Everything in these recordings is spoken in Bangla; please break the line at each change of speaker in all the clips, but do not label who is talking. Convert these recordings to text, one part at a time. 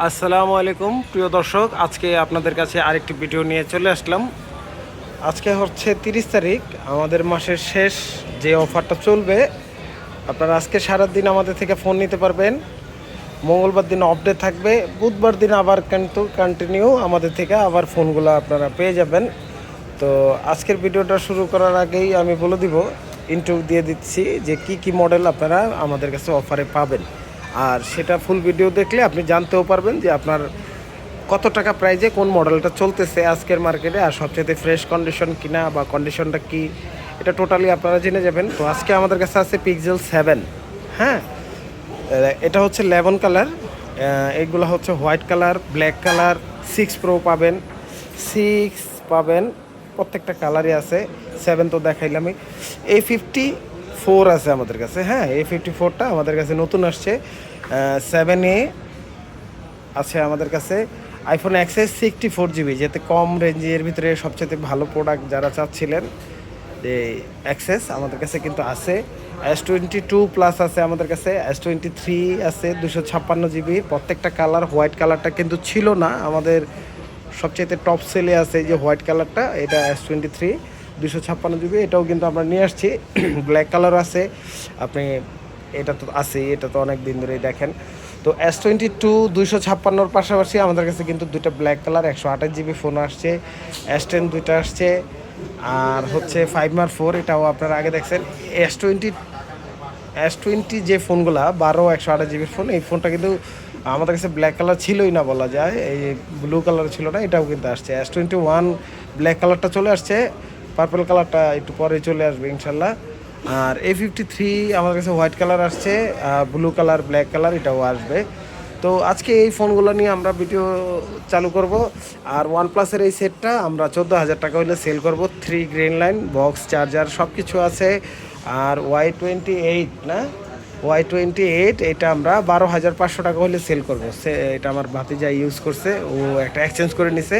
আসসালামু আলাইকুম, প্রিয় দর্শক। আজকে আপনাদের কাছে আরেকটি ভিডিও নিয়ে চলে আসলাম। আজকে হচ্ছে তিরিশ তারিখ, আমাদের মাসের শেষ যে অফারটা চলবে, আপনারা আজকে সারাদিন আমাদের থেকে ফোন নিতে পারবেন। মঙ্গলবার দিন অফডে থাকবে, বুধবার দিন আবার কিন্তু কন্টিনিউ আমাদের থেকে আবার ফোনগুলো আপনারা পেয়ে যাবেন। তো আজকের ভিডিওটা শুরু করার আগেই আমি বলে দিব ইন্টারভিউ দিয়ে দিচ্ছি যে কি কি মডেল আপনারা আমাদের কাছে অফারে পাবেন। আর সেটা ফুল ভিডিও দেখলে আপনি জানতেও পারবেন যে আপনার কত টাকা প্রাইজে কোন মডেলটা চলতেছে আজকের মার্কেটে আর সবচেয়ে ফ্রেশ কন্ডিশন কিনা বা কন্ডিশনটা কি, এটা টোটালি আপনারা জেনে যাবেন। তো আজকে আমাদের কাছে আছে পিক্সেল সেভেন হ্যাঁ? এটা হচ্ছে লেভেন কালার এগুলো হচ্ছে white colour, black colour six pro পাবেন সিক্স পাবেন, প্রত্যেকটা কালারই আছে সেভেন তো দেখাইলামই। এই ফিফটি ফোর আছে আমাদের কাছে হ্যাঁ? এ ফিফটি ফোরটা আমাদের কাছে নতুন আসছে। সেভেন এ আছে আমাদের কাছে। IPhone XS sixty four GB যেতে কম রেঞ্জের ভিতরে সবচেয়ে ভালো প্রোডাক্ট যারা চাচ্ছিলেন, যে অ্যাক্সেস আমাদের কাছে কিন্তু আছে। এস টোয়েন্টি টু প্লাস আছে আমাদের কাছে এস টোয়েন্টি থ্রি আছে, দুশো ছাপ্পান্ন জিবি প্রত্যেকটা কালার হোয়াইট কালারটা কিন্তু ছিল না। আমাদের সবচেয়ে টপ সেলে আছে যে হোয়াইট কালারটা এটা এস টোয়েন্টি থ্রি দুশো ছাপ্পান্ন জিবি, এটাও কিন্তু আমরা নিয়ে আসছি। ব্ল্যাক কালার আছে। আপনি, এটা তো আছেই, এটা তো অনেক দিন ধরেই দেখেন। তো এস টোয়েন্টি টু দুইশো ছাপ্পান্নর পাশাপাশি আমাদের কাছে কিন্তু দুইটা ব্ল্যাক কালার একশো আঠাশ জিবি ফোন আসছে এস টেন দুইটা আসছে, আর হচ্ছে ফাইভ মার ফোর এটাও আপনারা আগে দেখছেন। এস টোয়েন্টি এস টোয়েন্টি যে ফোনগুলা বারো, একশো আঠাশ জিবির ফোন এই ফোনটা কিন্তু আমাদের কাছে ব্ল্যাক কালার ছিলই না বলা যায়। এই ব্লু কালার ছিল না, এটাও কিন্তু আসছে। এস টোয়েন্টি ওয়ান ব্ল্যাক কালারটা চলে আসছে। পার্পল কালারটা একটু পরে চলে আসবে ইনশাল্লাহ। আর এ ফিফটি থ্রি আমাদের কাছে হোয়াইট কালার আসছে ব্লু কালার ব্ল্যাক কালার এটাও আসবে। তো আজকে এই ফোনগুলো নিয়ে আমরা ভিডিও চালু করব, আর ওয়ান প্লাসের এই সেটটা আমরা চোদ্দ হাজার টাকা হলে সেল করব। Three green line box charger সব কিছু আছে। আর ওয়াই টোয়েন্টি এইট না? ওয়াই টোয়েন্টি এইট এটা আমরা বারো হাজার পাঁচশো টাকা হলে সেল করব। সে এটা আমার ভাতিজা ইউজ করছে, ও একটা এক্সচেঞ্জ করে নিছে।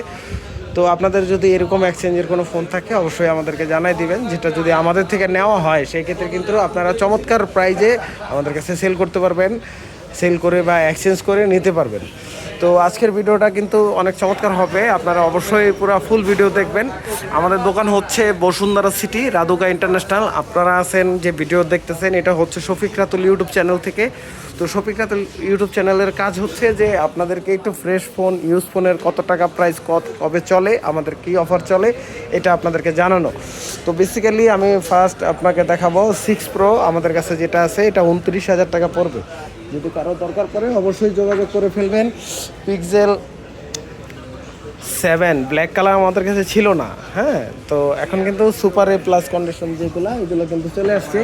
তো আপনাদের যদি এরকম এক্সচেঞ্জের কোনো ফোন থাকে, অবশ্যই আমাদেরকে জানাই দিবেন। যেটা যদি আমাদের থেকে নেওয়া হয় সেই ক্ষেত্রে কিন্তু আপনারা চমৎকার প্রাইজে আমাদের কাছে সেল করতে পারবেন। সেল করে বা এক্সচেঞ্জ করে নিতে পারবেন। তো আজকের ভিডিওটা কিন্তু অনেক চমৎকার হবে। আপনারা অবশ্যই পুরো ফুল ভিডিও দেখবেন। আমাদের দোকান হচ্ছে বসুন্ধরা সিটি রাধুকা ইন্টারন্যাশনাল আপনারা আছেন যে ভিডিও দেখতেছেন, এটা হচ্ছে শফিক রাতুল ইউটিউব চ্যানেল থেকে। তো শফিক রাতুল ইউটিউব চ্যানেলের কাজ হচ্ছে যে আপনাদেরকে একটু ফ্রেশ ফোন ইউজ ফোনের কত টাকা প্রাইস কত, কবে চলে, আমাদের কি অফার চলে, এটা আপনাদেরকে জানানো। তো বেসিক্যালি আমি ফার্স্ট আপনাকে দেখাবো সিক্স প্রো আমাদের কাছে যেটা আছে, এটা উনত্রিশ হাজার টাকা পড়বে। যদি কারও দরকার পড়ে, অবশ্যই যোগাযোগ করে ফেলবেন। পিক্সেল সেভেন ব্ল্যাক কালার আমাদের কাছে ছিল না হ্যাঁ? তো এখন কিন্তু সুপার এ প্লাস কন্ডিশন যেগুলো, এগুলো কিন্তু চলে আসছে।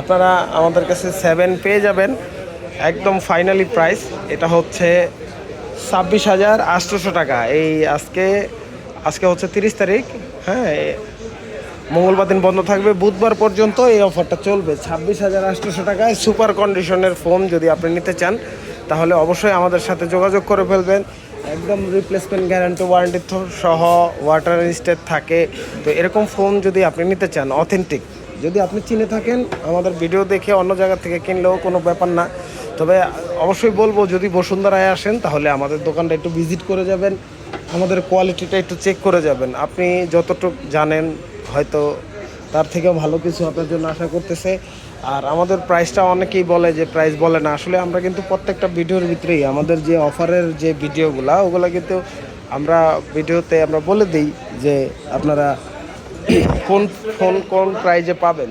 আপনারা আমাদের কাছে সেভেন পেয়ে যাবেন, একদম ফাইনালি প্রাইস এটা হচ্ছে ছাব্বিশ হাজার আটশোশো টাকা। এই আজকে আজকে হচ্ছে তিরিশ তারিখ হ্যাঁ? মঙ্গলবার দিন বন্ধ থাকবে। বুধবার পর্যন্ত এই অফারটা চলবে। ছাব্বিশ হাজার আটশোশো টাকায় সুপার কন্ডিশনের ফোন যদি আপনি নিতে চান, তাহলে অবশ্যই আমাদের সাথে যোগাযোগ করে ফেলবেন। একদম রিপ্লেসমেন্ট গ্যারান্টি ওয়ারেন্টি সহ ওয়াটার স্টেট থাকে। তো এরকম ফোন যদি আপনি নিতে চান অথেন্টিক যদি আপনি চিনে থাকেন, আমাদের ভিডিও দেখে অন্য জায়গা থেকে কিনলেও কোনো ব্যাপার না। তবে অবশ্যই বলব, যদি বসুন্ধরায় আসেন, তাহলে আমাদের দোকানটা একটু ভিজিট করে যাবেন। আমাদের কোয়ালিটিটা একটু চেক করে যাবেন। আপনি যতটুকু জানেন হয়তো তার থেকেও ভালো কিছু আপনার জন্য আশা করতেছে। আর আমাদের প্রাইসটা অনেকেই বলে যে প্রাইস বলে না। আসলে আমরা কিন্তু প্রত্যেকটা ভিডিওর ভিতরেই আমাদের যে অফারের যে ভিডিওগুলা, ওগুলো কিন্তু আমরা ভিডিওতে আমরা বলে দিই যে আপনারা কোন ফোন কোন প্রাইজে পাবেন।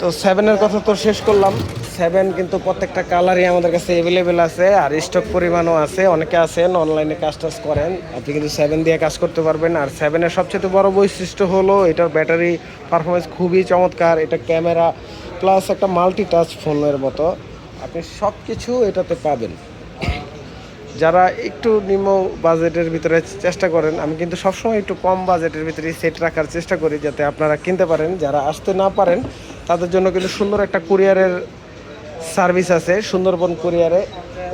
তো সেভেনের কথা তো শেষ করলাম। সেভেন কিন্তু প্রত্যেকটা কালারই আমাদের কাছে অ্যাভেলেবেল আছে আর স্টক পরিমাণও আছে। অনেকে আছেন অনলাইনে কাজ টাজ করেন। আপনি কিন্তু সেভেন দিয়ে কাজ করতে পারবেন। আর সেভেনের সবচেয়ে বড় বৈশিষ্ট্য হলো এটার ব্যাটারি পারফরমেন্স খুবই চমৎকার। এটা ক্যামেরা প্লাস একটা মাল্টি টাচ ফোনের মতো। আপনি সব কিছু এটাতে পাবেন। যারা একটু নিম্ন বাজেটের ভিতরে চেষ্টা করেন, আমি কিন্তু সবসময় একটু কম বাজেটের ভিতরে সেট রাখার চেষ্টা করি, যাতে আপনারা কিনতে পারেন। যারা আসতে না পারেন, তাদের জন্য কিন্তু সুন্দর একটা কুরিয়ারের সার্ভিস আছে সুন্দরবন কুরিয়ারে।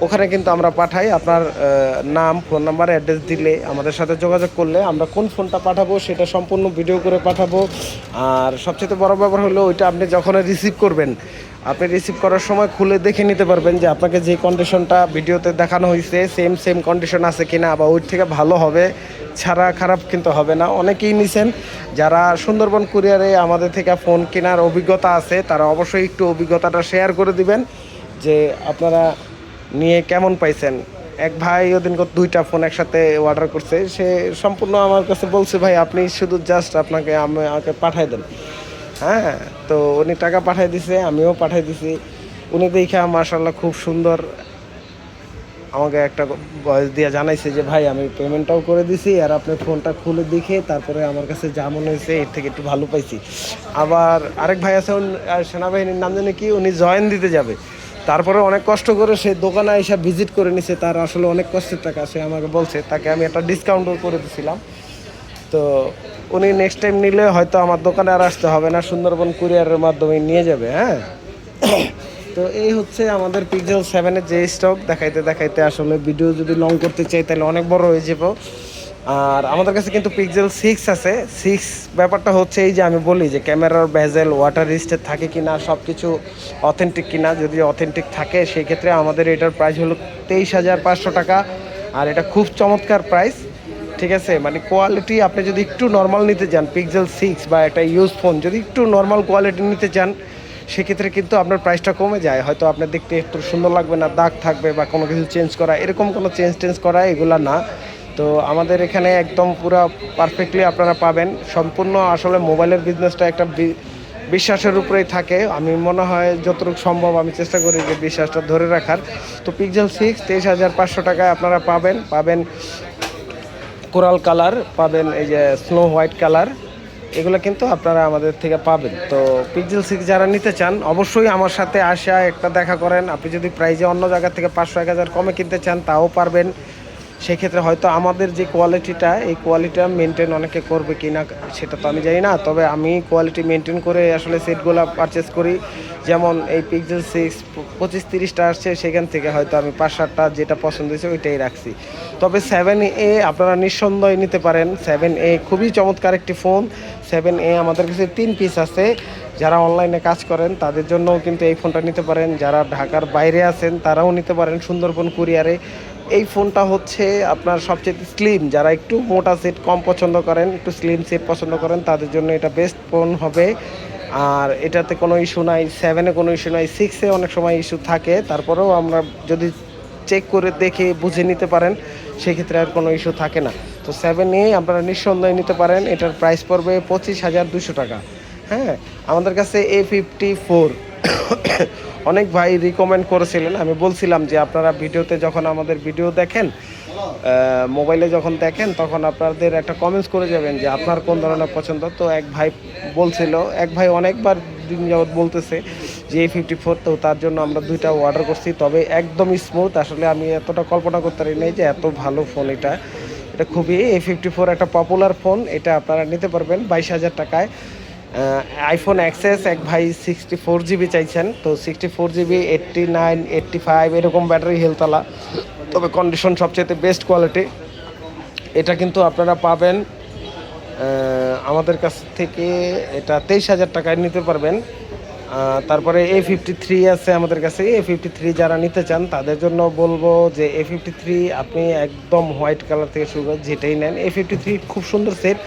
ওখানে কিন্তু আমরা পাঠাই, আপনার নাম, ফোন নাম্বার, অ্যাড্রেস দিলে আমাদের সাথে যোগাযোগ করলে আমরা কোন ফোনটা পাঠাবো সেটা সম্পূর্ণ ভিডিও করে পাঠাবো। আর সবচেয়ে বড় ব্যাপার হলো ওইটা আপনি যখন রিসিভ করবেন আপনি রিসিভ করার সময় খুলে দেখে নিতে পারবেন যে আপনাকে যে কন্ডিশনটা ভিডিওতে দেখানো হয়েছে সেম সেম কন্ডিশন আছে কিনা বা ওই থেকে ভালো হবে, ছাড়া খারাপ কিন্তু হবে না। অনেকেই নিছেন, যারা সুন্দরবন কুরিয়ারে আমাদের থেকে ফোন কেনার অভিজ্ঞতা আছে, তারা অবশ্যই একটু অভিজ্ঞতাটা শেয়ার করে দিবেন যে আপনারা নিয়ে কেমন পাইছেন। এক ভাই ওদিন দুইটা ফোন একসাথে অর্ডার করছে, সে সম্পূর্ণ আমার কাছে বলছে, ভাই, আপনি শুধু জাস্ট আপনাকে আমি আমাকে পাঠাই দেন। হ্যাঁ তো উনি টাকা পাঠাই দিছে, আমিও পাঠাই দিছি। উনি দেখে মার্শাল্লাহ খুব সুন্দর আমাকে একটা ভয়েস দিয়ে জানাইছে যে, ভাই, আমি পেমেন্টটাও করে দিছি, আর আপনি ফোনটা খুলে দেখে তারপরে আমার কাছে যা মনে হয়েছে, এর থেকে একটু ভালো পাইছি। আবার আরেক ভাই আছে সেনাবাহিনীর নাম জানি কি, উনি জয়েন দিতে যাবে। তারপরে অনেক কষ্ট করে সে দোকানে এসে ভিজিট করে নিছে, তার আসলে অনেক কষ্টের টাকা। সে আমাকে বলছে, তাকে আমি একটা ডিসকাউন্টও করে দিছিলাম। তো উনি নেক্সট টাইম নিলে হয়তো আমার দোকানে আর আসতে হবে না, সুন্দরবন কুরিয়ারের মাধ্যমে নিয়ে যাবে হ্যাঁ? তো এই হচ্ছে আমাদের পিক্সেল সেভেনের যে স্টক দেখাইতে দেখাইতে আসলে ভিডিও যদি লং করতে চাই তাহলে অনেক বড় হয়ে যাব। আর আমাদের কাছে কিন্তু পিক্সেল সিক্স আছে। সিক্স ব্যাপারটা হচ্ছে এই যে আমি বলি যে ক্যামেরার ভেজেল ওয়াটার রিস্টেড থাকে কি না সব কিছু অথেন্টিক কিনা, যদি অথেন্টিক থাকে, সেই ক্ষেত্রে আমাদের এটার প্রাইস হলো তেইশ হাজার পাঁচশো টাকা। আর এটা খুব চমৎকার প্রাইস ঠিক আছে? মানে কোয়ালিটি আপনি যদি একটু নর্মাল নিতে চান পিক্সেল সিক্স বা একটা ইউজ ফোন যদি একটু নর্মাল কোয়ালিটি নিতে চান, সেক্ষেত্রে কিন্তু আপনার প্রাইসটা কমে যায়। হয়তো আপনার দেখতে একটু সুন্দর লাগবে না, দাগ থাকবে বা কোনো কিছু চেঞ্জ করা, এরকম কোনো চেঞ্জ টেঞ্জ করা এগুলা না। তো আমাদের এখানে একদম পুরো পারফেক্টলি আপনারা পাবেন। সম্পূর্ণ আসলে মোবাইলের বিজনেসটা একটা বিশ্বাসের উপরেই থাকে। আমি মনে হয় যতটুকু সম্ভব আমি চেষ্টা করি যে বিশ্বাসটা ধরে রাখার। তো পিক্সেল সিক্স তেইশ হাজার পাঁচশো টাকায় আপনারা পাবেন। পাবেন কোরাল কালার পাবেন, এই যে স্নো হোয়াইট কালার, এগুলো কিন্তু আপনারা আমাদের থেকে পাবেন। তো পিক্সেল সিক্স যারা নিতে চান, অবশ্যই আমার সাথে আসা, একটা দেখা করেন। আপনি যদি প্রাইজে অন্য জায়গা থেকে পাঁচশো, এক হাজার কমে কিনতে চান, তাও পারবেন। সেক্ষেত্রে হয়তো আমাদের যে কোয়ালিটিটা এই কোয়ালিটিটা মেনটেন অনেকে করবে কি না সেটা তো আমি জানি না। তবে আমি কোয়ালিটি মেনটেন করে আসলে সেটগুলো পারচেস করি। যেমন এই পিক্সেল সিক্স পঁচিশ তিরিশটা আসছে, সেখান থেকে হয়তো আমি পাঁচ সাতটা যেটা পছন্দ হয়েছে ওইটাই রাখছি। তবে সেভেন এ আপনারা নিঃসন্দেহে নিতে পারেন। সেভেন এ খুবই চমৎকার একটি ফোন সেভেন এ আমাদের কাছে তিন পিস আছে। যারা অনলাইনে কাজ করেন, তাদের জন্যও কিন্তু এই ফোনটা নিতে পারেন। যারা ঢাকার বাইরে আছেন, তারাও নিতে পারেন সুন্দরবন কুরিয়ারে এই ফোনটা হচ্ছে আপনার সবচেয়ে স্লিম যারা একটু মোটা সেট কম পছন্দ করেন, একটু স্লিম সেট পছন্দ করেন, তাদের জন্য এটা বেস্ট ফোন হবে। আর এটাতে কোনো ইস্যু নাই সেভেনে কোনো ইস্যু নাই সিক্সে অনেক সময় ইস্যু থাকে। তারপরেও আমরা যদি চেক করে দেখে বুঝে নিতে পারেন, সেক্ষেত্রে আর কোনো ইস্যু থাকে না। তো সেভেন এ আপনারা নিঃসন্দেহে নিতে পারেন, এটার প্রাইস পড়বে পঁচিশ হাজার দুশো টাকা। হ্যাঁ আমাদের কাছে এ ফিফটি ফোর অনেক ভাই রিকমেন্ড করেছিলেন। আমি বলছিলাম যে আপনারা ভিডিওতে যখন আমাদের ভিডিও দেখেন মোবাইলে যখন দেখেন, তখন আপনাদের একটা কমেন্টস করে যাবেন যে আপনার কোন ধরনের পছন্দ। তো এক ভাই বলছিল, এক ভাই অনেকবার দিন যাবৎ বলতেছে যে এই ফিফটি ফোর তো তার জন্য আমরা দুইটা অর্ডার করছি। তবে একদম স্মুথ আসলে আমি এতটা কল্পনা করতে পারি নাই যে এত ভালো ফোন এটা। এটা খুবই এ ফিফটি ফোর একটা পপুলার ফোন এটা আপনারা নিতে পারবেন বাইশ হাজার টাকায়। আইফোন অ্যাক্সেস এক ভাই সিক্সটি ফোর জিবি চাইছেন, তো sixty four GB eighty nine eighty five এরকম ব্যাটারি হেলতলা। তবে কন্ডিশন সবচেয়ে বেস্ট কোয়ালিটি এটা কিন্তু আপনারা পাবেন আমাদের কাছ থেকে এটা তেইশ হাজার টাকায় নিতে পারবেন। তারপরে এ ফিফটি থ্রি আছে আমাদের কাছে। এ ফিফটি থ্রি যারা নিতে চান, তাদের জন্য বলব যে এ ফিফটি থ্রি আপনি একদম হোয়াইট কালার থেকে শুরু করে যেটাই নেন এ ফিফটি থ্রি খুব সুন্দর সেট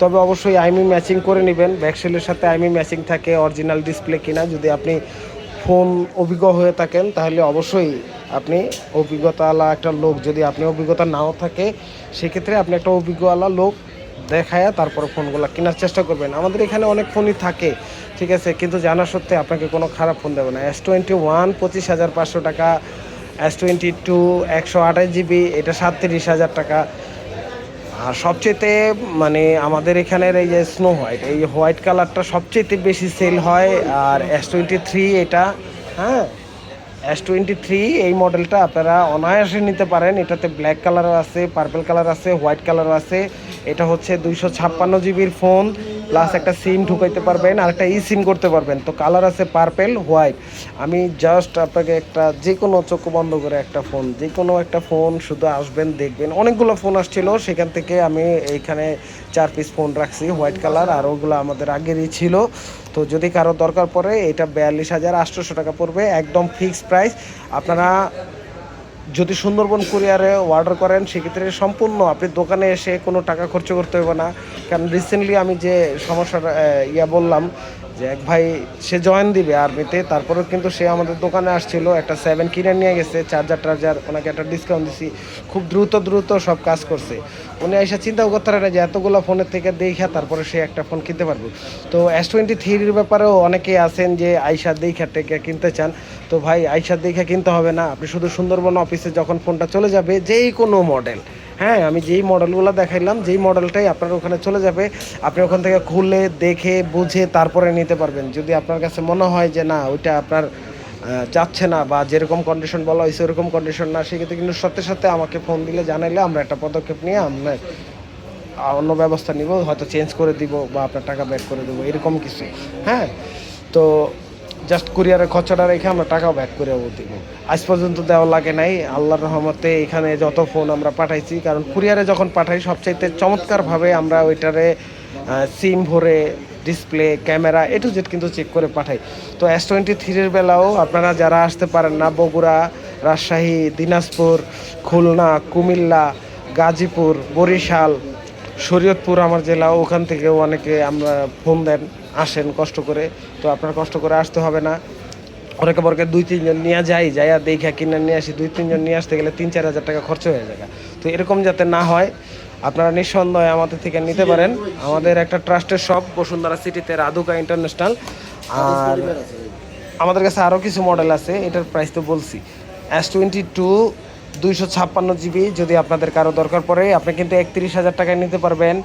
তবে অবশ্যই আইমি ম্যাচিং করে নেবেন। ব্যাকসেলের সাথে আইমি ম্যাচিং থাকে অরিজিনাল ডিসপ্লে কিনা। যদি আপনি ফোন অভিজ্ঞ হয়ে থাকেন, তাহলে অবশ্যই আপনি অভিজ্ঞতাওয়ালা একটা লোক। যদি আপনি অভিজ্ঞতা নাও থাকে, সেক্ষেত্রে আপনি একটা অভিজ্ঞওয়ালা লোক দেখায় তারপরে ফোনগুলো কেনার চেষ্টা করবেন। আমাদের এখানে অনেক ফোনই থাকে, ঠিক আছে? কিন্তু জানা সত্ত্বে আপনাকে কোনো খারাপ ফোন দেবে না। এস টোয়েন্টি ওয়ান পঁচিশ হাজার পাঁচশো টাকা এস টোয়েন্টি টু একশো আঠাশ জিবি, এটা সাতত্রিশ হাজার টাকা। আর সবচেয়েতে মানে আমাদের এখানের এই যে স্নো হোয়াইট এই হোয়াইট কালারটা সবচেয়েতে বেশি সেল হয়। আর এস টোয়েন্টি থ্রি এটা হ্যাঁ? এস টোয়েন্টি থ্রি এই মডেলটা আপনারা অনায়াসে নিতে পারেন। এটাতে ব্ল্যাক কালারও আছে পার্পেল কালার আছে হোয়াইট কালারও আছে। এটা হচ্ছে দুইশো ছাপ্পান্ন জিবির ফোন প্লাস একটা সিম ঢুকাইতে পারবেন আর একটা ই সিম করতে পারবেন। তো কালার আছে পার্পেল হোয়াইট আমি জাস্ট আপনাকে একটা যে কোনো চোখ বন্ধ করে একটা ফোন যে কোনো একটা ফোন শুধু আসবেন, দেখবেন। অনেকগুলো ফোন আসছিল, সেখান থেকে আমি এইখানে চার পিস ফোন রাখছি হোয়াইট কালার আর ওগুলো আমাদের আগেরই ছিল। তো যদি কারও দরকার পড়ে, এটা বিয়াল্লিশ হাজার আটশোশো টাকা পড়বে, একদম ফিক্সড প্রাইস আপনারা যদি সুন্দরবন কুরিয়ারে অর্ডার করেন সেক্ষেত্রে সম্পূর্ণ আপনি দোকানে এসে কোনো টাকা খরচ করতে হবে না। কারণ রিসেন্টলি আমি যে সমস্যাটা আহ, ইয়া বললাম যে এক ভাই, সে জয়েন দিবে আর্মিতে তারপরেও কিন্তু সে আমাদের দোকানে আসছিল, একটা সেভেন কিনে নিয়ে গেছে চার্জার টার্জার ওনাকে একটা ডিসকাউন্ট দিছি। খুব দ্রুত দ্রুত সব কাজ করছে। উনি এসে চিন্তাও করতে পারে যে এতগুলো ফোনের থেকে দেখা তারপরে সে একটা ফোন কিনতে পারবে। তো এস টোয়েন্টি থ্রির ব্যাপারেও অনেকেই আছেন যে আইসা দেখা টেকে কিনতে চান। তো ভাই, আইসা দেখা কিনতে হবে না। আপনি শুধু সুন্দরবন অফিসে যখন ফোনটা চলে যাবে, যেই কোনো মডেল হ্যাঁ আমি যেই মডেলগুলো দেখাইলাম, যেই মডেলটাই আপনার ওখানে চলে যাবে, আপনি ওখান থেকে খুলে দেখে, বুঝে তারপরে নিতে পারবেন। যদি আপনার কাছে মনে হয় যে না, ওইটা আপনার যাচ্ছে না বা যেরকম কন্ডিশন বলা হয়েছে, ওরকম কন্ডিশন না, সেক্ষেত্রে কিন্তু সাথে সাথে আমাকে ফোন দিলে জানাইলে আমরা একটা পদক্ষেপ নিয়ে আমরা অন্য ব্যবস্থা নিব, হয়তো চেঞ্জ করে দিব বা আপনার টাকা ব্যাক করে দেবো, এরকম কিছু। হ্যাঁ তো জাস্ট কুরিয়ারের খরচাটা রেখে আমরা টাকাও ব্যাক করে দিব। আজ পর্যন্ত দেওয়া লাগে নাই, আল্লাহর রহমতে এখানে যত ফোন আমরা পাঠাইছি, কারণ কুরিয়ারে যখন পাঠাই, সবচাইতে চমৎকারভাবে আমরা ওইটারে সিম ভরে display camera A to Z কিন্তু চেক করে পাঠাই। তো এস টোয়েন্টি থ্রির বেলাও আপনারা যারা আসতে পারেন না, বগুড়া, রাজশাহী, দিনাজপুর, খুলনা, কুমিল্লা, গাজীপুর, বরিশাল, শরীয়তপুর আমার জেলা ওখান থেকেও অনেকে আমরা ফোন দেন। আসেন কষ্ট করে, তো আপনার কষ্ট করে আসতে হবে না। অনেকে বরকে দুই, তিনজন নিয়ে যাই, যাইয়া দেখা কিনে নিয়ে আসি, দুই, তিনজন নিয়ে আসতে গেলে তিন, চার হাজার টাকা খরচ হয়ে যায়। তো এরকম যাতে না হয়, আপনারা নিঃসন্দেহে আমাদের থেকে নিতে পারেন। আমাদের একটা ট্রাস্টের শপ, বসুন্ধরা সিটিতে রাধুকা ইন্টারন্যাশনাল। আর আমাদের কাছে আরও কিছু মডেল আছে, এটার প্রাইস তো বলছি। এস টোয়েন্টি টু দুইশো ছাপ্পান্ন জিবি যদি আপনাদের কারও দরকার পড়ে, আপনি কিন্তু একত্রিশ হাজার টাকায় নিতে পারবেন।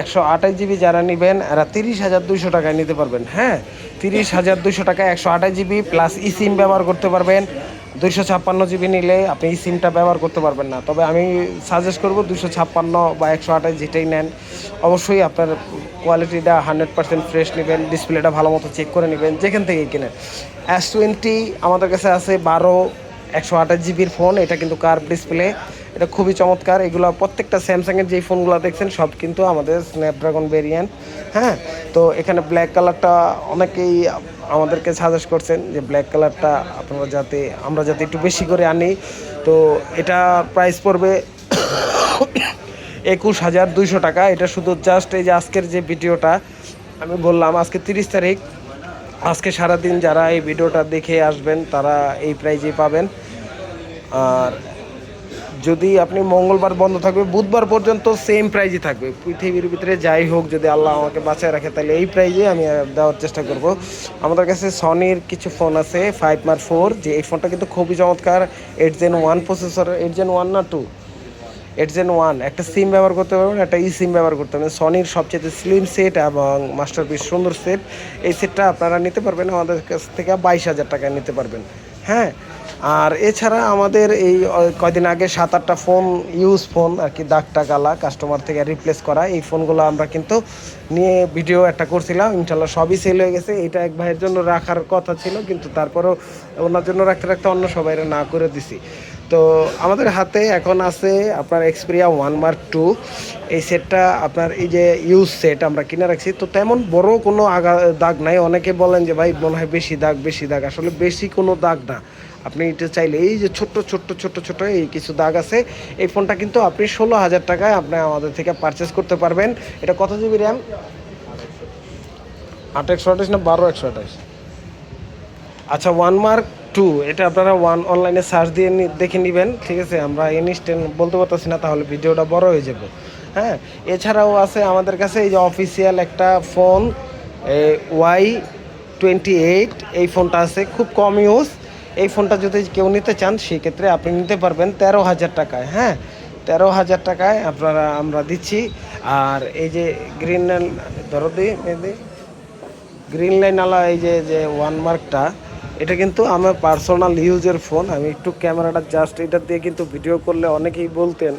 একশো আঠাশ জিবি যারা নেবেন, এরা তিরিশ হাজার দুইশো টাকায় নিতে পারবেন। হ্যাঁ তিরিশ হাজার দুইশো টাকায় একশো আঠাশ জিবি প্লাস ই সিম ব্যবহার করতে পারবেন। দুইশো ছাপ্পান্ন জিবি নিলে আপনি এই সিমটা ব্যবহার করতে পারবেন না। তবে আমি সাজেস্ট করব দুশো ছাপ্পান্ন বা একশো আঠাশ যেটাই নেন। অবশ্যই আপনার কোয়ালিটিটা হান্ড্রেড পার্সেন্ট ফ্রেশ নেবেন ডিসপ্লেটা ভালো মতো চেক করে নেবেন, যেখান থেকেই কিনেন। এস টোয়েন্টি আমাদের কাছে আছে বারো, একশো আঠাশ জিবির ফোন এটা কিন্তু কার্ভ ডিসপ্লে এটা খুবই চমৎকার। এগুলো প্রত্যেকটা স্যামসাংয়ের যেই ফোনগুলো দেখছেন, সব কিন্তু আমাদের স্ন্যাপড্রাগন ভেরিয়েন্ট হ্যাঁ? তো এখানে ব্ল্যাক কালারটা অনেকেই আমাদেরকে সাজেস্ট করছেন যে ব্ল্যাক কালারটা আপনারা যাতে, আমরা যাতে একটু বেশি করে আনি। তো এটা প্রাইস পড়বে একুশ হাজার দুইশো টাকা। এটা শুধু জাস্ট এই যে আজকের যে ভিডিওটা, আমি বললাম আজকে তিরিশ তারিখ। আজকে সারাদিন যারা এই ভিডিওটা দেখে আসবেন, তারা এই প্রাইজেই পাবেন। আর যদি আপনি মঙ্গলবার বন্ধ থাকবে, বুধবার পর্যন্ত সেম প্রাইজই থাকবে। পৃথিবীর ভিতরে যাই হোক, যদি আল্লাহ আমাকে বাঁচায় রাখে, তাহলে এই প্রাইজে আমি দেওয়ার চেষ্টা করব। আমাদের কাছে সনির কিছু ফোন আছে ফাইভ মার ফোর যে এই ফোনটা কিন্তু খুবই চমৎকার। Eight gen one processor eight gen one না টু এইট জেন ওয়ান একটা সিম ব্যবহার করতে পারবেন, একটা ই সিম ব্যবহার করতে পারবেন। সনির সবচেয়ে স্লিম সেট এবং মাস্টারপিস সুন্দর সেট এই সেটটা আপনারা নিতে পারবেন, আমাদের কাছ থেকে বাইশ হাজার টাকায় নিতে পারবেন। হ্যাঁ? আর এছাড়া আমাদের এই কয়দিন আগে সাত আটটা ফোন ইউজ ফোন আর কি দাগটা গালা কাস্টমার থেকে রিপ্লেস করা, এই ফোনগুলো আমরা কিন্তু নিয়ে ভিডিও একটা করছিলাম। ইনশাল্লাহ সবই সেল হয়ে গেছে। এটা এক ভাইয়ের জন্য রাখার কথা ছিল, কিন্তু তারপরেও ওনার জন্য রাখতে রাখতে অন্য সবাই না করে দিছি। তো আমাদের হাতে এখন আছে আপনার এক্সপিরিয়া ওয়ান মার্ক টু এই সেটটা আপনার এই যে ইউজ সেট আমরা কিনে রাখছি। তো তেমন বড় কোনো আগা, দাগ নাই। অনেকে বলেন যে, ভাই, মনে হয় বেশি দাগ বেশি দাগ। আসলে বেশি কোনো দাগ না। আপনি এটা চাইলে এই যে ছোট্ট ছোট্ট ছোট্ট ছোট্ট এই কিছু দাগ আছে এই ফোনটা কিন্তু আপনি ষোলো হাজার টাকায় আপনি আমাদের থেকে পারচেস করতে পারবেন। এটা কত জিবি র্যাম আট একশো আঠাশ না বারো একশো আঠাশ? আচ্ছা ওয়ান মার্ক টু এটা আপনারা ওয়ান অনলাইনে সার্চ দিয়ে দেখে নেবেন ঠিক আছে? আমরা ইনস্ট্যান্ট বলতে পারতেছি না তাহলে ভিডিওটা বড় হয়ে যাবে। হ্যাঁ এছাড়াও আছে আমাদের কাছে এই যে অফিসিয়াল একটা ফোন ওয়াই টোয়েন্টি এইট এই ফোনটা আছে খুব কম ইউজ এই ফোনটা যদি কেউ নিতে চান সেক্ষেত্রে আপনি নিতে পারবেন তেরো হাজার টাকায় হ্যাঁ? তেরো হাজার টাকায় আপনারা, আমরা দিচ্ছি। আর এই যে গ্রিন লাইন ধরো দিই গ্রিন লাইন আলা এই যে যে ওয়ান মার্কটা এটা কিন্তু আমার পার্সোনাল ইউজের ফোন আমি একটু ক্যামেরাটা জাস্ট এটা দিয়ে কিন্তু ভিডিও করলে অনেকেই বলতেন,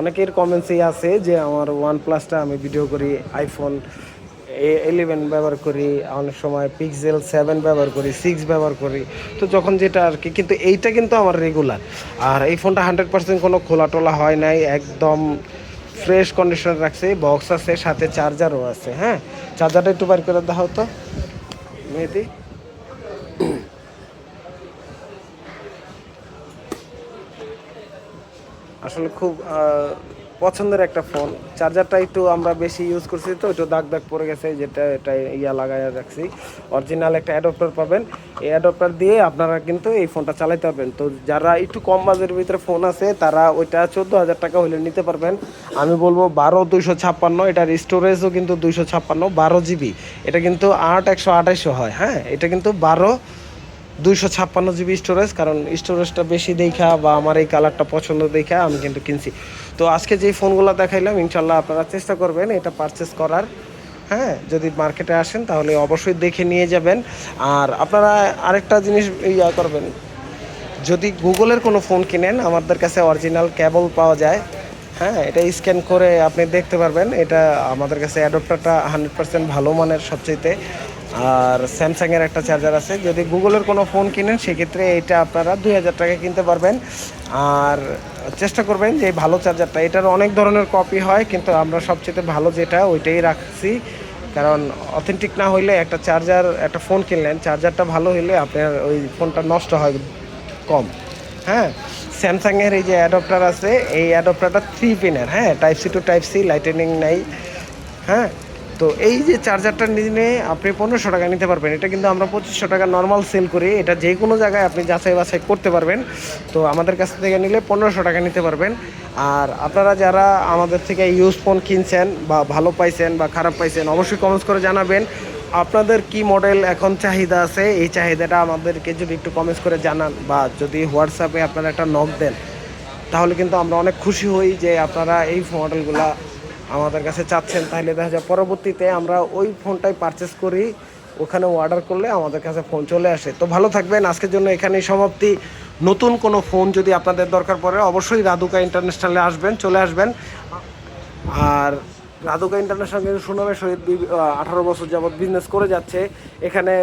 অনেকের কমেন্টসই আছে যে আমার ওয়ান প্লাসটা আমি ভিডিও করি আইফোন ইলেভেন ব্যবহার করি, অনেক সময় পিক্সেল সেভেন ব্যবহার করি সিক্স ব্যবহার করি। তো যখন যেটা আর কি, কিন্তু এইটা কিন্তু আমার রেগুলার আর এই ফোনটা হান্ড্রেড পার্সেন্ট কোনো খোলা টোলা হয় নাই, একদম ফ্রেশ কন্ডিশন রাখছে বক্স আছে, সাথে চার্জারও আছে হ্যাঁ? চার্জারটা একটু বার করে দাও তো। মেহেদি। আসলে খুব পছন্দের একটা ফোন। চার্জারটা একটু আমরা বেশি ইউজ করছি তো, একটু দাগ দাগ পড়ে গেছে, যেটা এটা ইয়া লাগাই রাখছি। অরিজিনাল একটা অ্যাডপ্টার পাবেন। এই অ্যাডপ্টার দিয়ে আপনারা কিন্তু এই ফোনটা চালাতে পারবেন। তো যারা একটু কম বাজেটের ভিতরে ফোন আছে, তারা ওইটা চোদ্দ হাজার টাকা হলে নিতে পারবেন। আমি বলব বারো দুইশো ছাপ্পান্ন, এটার স্টোরেজও কিন্তু দুইশো ছাপ্পান্ন, বারো জিবি। এটা কিন্তু আট একশো আঠাইশো হয় হ্যাঁ? এটা কিন্তু বারো দুইশো ছাপ্পান্ন জিবি স্টোরেজ কারণ স্টোরেজটা বেশি দেখা বা আমার এই কালারটা পছন্দ দেখা আমি কিন্তু কিনছি। তো আজকে যেই ফোনগুলো দেখাইলাম, ইনশাল্লাহ আপনারা চেষ্টা করবেন এটা পারচেস করার। হ্যাঁ যদি মার্কেটে আসেন তাহলে অবশ্যই দেখে নিয়ে যাবেন। আর আপনারা আরেকটা জিনিস ইয়া করবেন, যদি গুগলের কোনো ফোন কিনেন, আমাদের কাছে অরিজিনাল কেবল পাওয়া যায়। হ্যাঁ এটা স্ক্যান করে আপনি দেখতে পারবেন। এটা আমাদের কাছে অ্যাডপ্টারটা হান্ড্রেড পার্সেন্ট ভালো মানের সবচেয়েতে আর স্যামসাংয়ের একটা চার্জার আছে। যদি গুগলের কোনো ফোন কিনেন, সেক্ষেত্রে এটা আপনারা দুই হাজার টাকা কিনতে পারবেন। আর চেষ্টা করবেন যে ভালো চার্জারটা এটার অনেক ধরনের কপি হয়, কিন্তু আমরা সবচেয়ে ভালো যেটা, ওইটাই রাখছি। কারণ অথেন্টিক না হইলে একটা চার্জার একটা ফোন কিনলেন চার্জারটা ভালো হইলে আপনার ওই ফোনটা নষ্ট হয় কম। হ্যাঁ? স্যামসাংয়ের এই যে অ্যাডপ্টার আছে, এই অ্যাডপ্টারটা থ্রি পিনের হ্যাঁ? Type C to type C lightning নাই। হ্যাঁ? তো এই যে চার্জারটা নিয়ে আপনি পনেরোশো টাকা নিতে পারবেন, এটা কিন্তু আমরা পঁচিশশো টাকা নর্মাল সেল করি, এটা যে কোনো জায়গায় আপনি যাচাই বাছাই করতে পারবেন। তো আমাদের কাছ থেকে নিলে পনেরোশো টাকা নিতে পারবেন। আর আপনারা যারা আমাদের থেকে ইউজ ফোন কিনছেন বা ভালো পাইছেন বা খারাপ পাইছেন, অবশ্যই কমেন্টস করে জানাবেন। আপনাদের কি মডেল এখন চাহিদা আছে? এই চাহিদাটা আমাদেরকে যদি একটু কমেন্টস করে জানান বা যদি হোয়াটসঅ্যাপে আপনারা একটা নক দেন, তাহলে কিন্তু আমরা অনেক খুশি হই যে আপনারা এই মডেলগুলা আমাদের কাছে চাচ্ছেন, তাহলে দেখা যায় পরবর্তীতে আমরা ওই ফোনটাই পারচেস করি, ওখানে অর্ডার করলে আমাদের কাছে ফোন চলে আসে। তো ভালো থাকবেন, আজকের জন্য এখানেই সমাপ্তি। নতুন কোনো ফোন যদি আপনাদের দরকার পড়ে, অবশ্যই রাধুকা ইন্টারন্যাশনালে আসবেন, চলে আসবেন। আর রাধুকা ইন্টারন্যাশনাল কিন্তু সুনামের সহিত আঠারো বছর যাবৎ বিজনেস করে যাচ্ছে। এখানে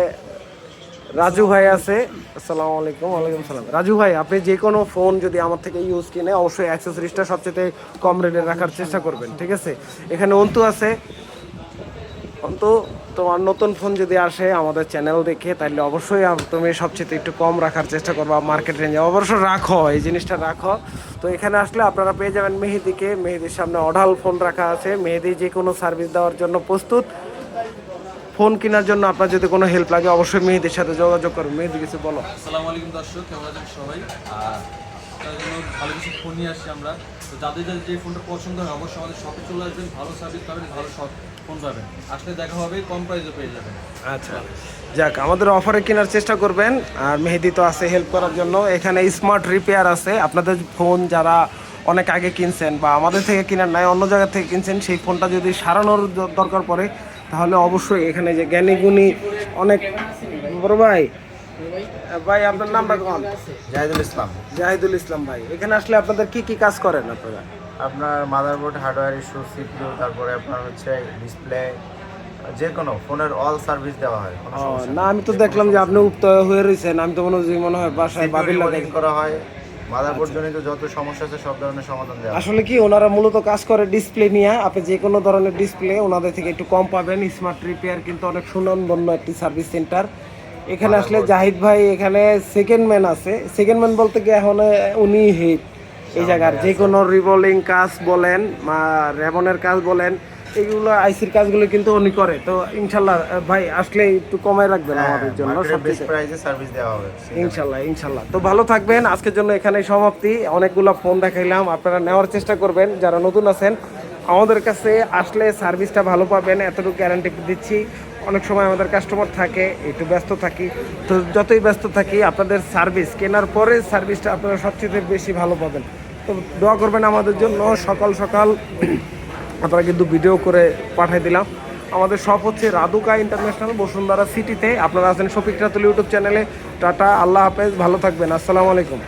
রাজু ভাই আছে। আসসালামু আলাইকুম, ওয়ালাইকুম সালাম। রাজু ভাই, আপনি যে কোনো ফোন যদি আমার থেকে ইউজ কিনে, অবশ্যই অ্যাক্সেসরিজটা সবচেয়ে কম রেটে রাখার চেষ্টা করবেন, ঠিক আছে? এখানে অন্তু আছে। অন্তু, তোমার নতুন ফোন যদি আসে আমাদের চ্যানেল দেখে, তাহলে অবশ্যই তুমি সবচেয়ে একটু কম রাখার চেষ্টা করবা মার্কেট রেঞ্জে অবশ্য রাখো, এই জিনিসটা রাখো। তো এখানে আসলে আপনারা পেয়ে যাবেন মেহেদিকে। মেহেদির সামনে অঢাল ফোন রাখা আছে। মেহেদি যে কোনো সার্ভিস দেওয়ার জন্য প্রস্তুত। ফোন কেনার জন্য আপনার যদি কোনো হেল্প লাগে অবশ্যই মেহেদির সাথে যোগাযোগ করুন। মেহেদি কিছু বলো।
আসসালামু আলাইকুম দর্শক কেমন আছেন সবাই? আর তার জন্য ভালো কিছু ফোন নিয়ে আসছি আমরা। তো যাদের যাদের যে ফোনটা পছন্দ হয় অবশ্যই আমাদের শপে চলে আসবেন ভালো সার্ভিস পাবেন ভালো ফোন পাবেন। আসলে দেখা হবে কম প্রাইসে পেয়ে যাবেন।
আচ্ছা। যাক আমাদের অফারে কেনার চেষ্টা করবেন। আর মেহেদি তো আছে হেল্প করার জন্য। এখানে স্মার্ট রিপেয়ার আছে। আপনাদের ফোন যারা অনেক আগে কিনছেন বা আমাদের থেকে কিনার নাই অন্য জায়গা থেকে কিনছেন সেই ফোনটা যদি সারানোর দরকার পড়ে তাহলে অবশ্যই এখানে যে জ্ঞানী গুণী অনেক বড় ভাই। ভাই আপনার নামটা কম
জাহিদুল ইসলাম।
জাহিদুল ইসলাম ভাই এখানে আসলে আপনাদের কি কি কাজ করেন আপনারা?
আপনার মাদারবোর্ড হার্ডওয়্যার ইস্যু সিপিইউ তারপরে আপনার হচ্ছে ডিসপ্লে যে কোনো ফোনের অল সার্ভিস দেওয়া হয়
না আমি তো দেখলাম যে আপনি উক্ত হয়ে রয়েছেন আমি তো মনে হয় মনে হয় বাসায় দেখি
করা হয়। মাদারবোর্ড জনিত যত সমস্যা আছে সব ধরনের সমাধান দেওয়া
আসলে কি ওনারা মূলত কাজ করে ডিসপ্লে নিয়ে। আপনি যে কোনো ধরনের ডিসপ্লে ওনাদের থেকে একটু কম পাবেন। স্মার্ট রিপেয়ার কিন্তু অনেক সুনামধন্য একটি সার্ভিস সেন্টার এখানে আসলে জাহিদ ভাই এখানে সেকেন্ড ম্যান আছে। সেকেন্ড ম্যান বলতে কি এখন উনি হেড এই জায়গার। যে কোনো রিভলিং কাজ বলেন বা রেবনের কাজ বলেন এইগুলো আইসির কাজগুলো কিন্তু উনি করে। তো ইনশাল্লাহ ভাই আসলে একটু কমায় রাখবেন আমাদের জন্য
সার্ভিস দেওয়া হবে
ইনশাল্লাহ ইনশাল্লাহ। তো ভালো থাকবেন আজকের জন্য এখানে সমাপ্তি। অনেকগুলো ফোন দেখাইলাম আপনারা নেওয়ার চেষ্টা করবেন যারা নতুন আছেন আমাদের কাছে আসলে সার্ভিসটা ভালো পাবেন এতটুকু গ্যারান্টি দিচ্ছি। অনেক সময় আমাদের কাস্টমার থাকে একটু ব্যস্ত থাকি। তো যতই ব্যস্ত থাকি আপনাদের সার্ভিস কেনার পরে সার্ভিসটা আপনারা সবচেয়ে বেশি ভালো পাবেন। তো দোয়া করবেন আমাদের জন্য সকাল সকাল আপনারা কিন্তু ভিডিও করে পাঠিয়ে দিলাম। আমাদের শপ হচ্ছে রাধুকা ইন্টারন্যাশনাল বসুন্ধরা সিটিতে আপনারা আছেন শফিক রাতুল ইউটিউব চ্যানেলে টাটা, আল্লাহ হাফেজ, ভালো থাকবেন। আসসালামু আলাইকুম।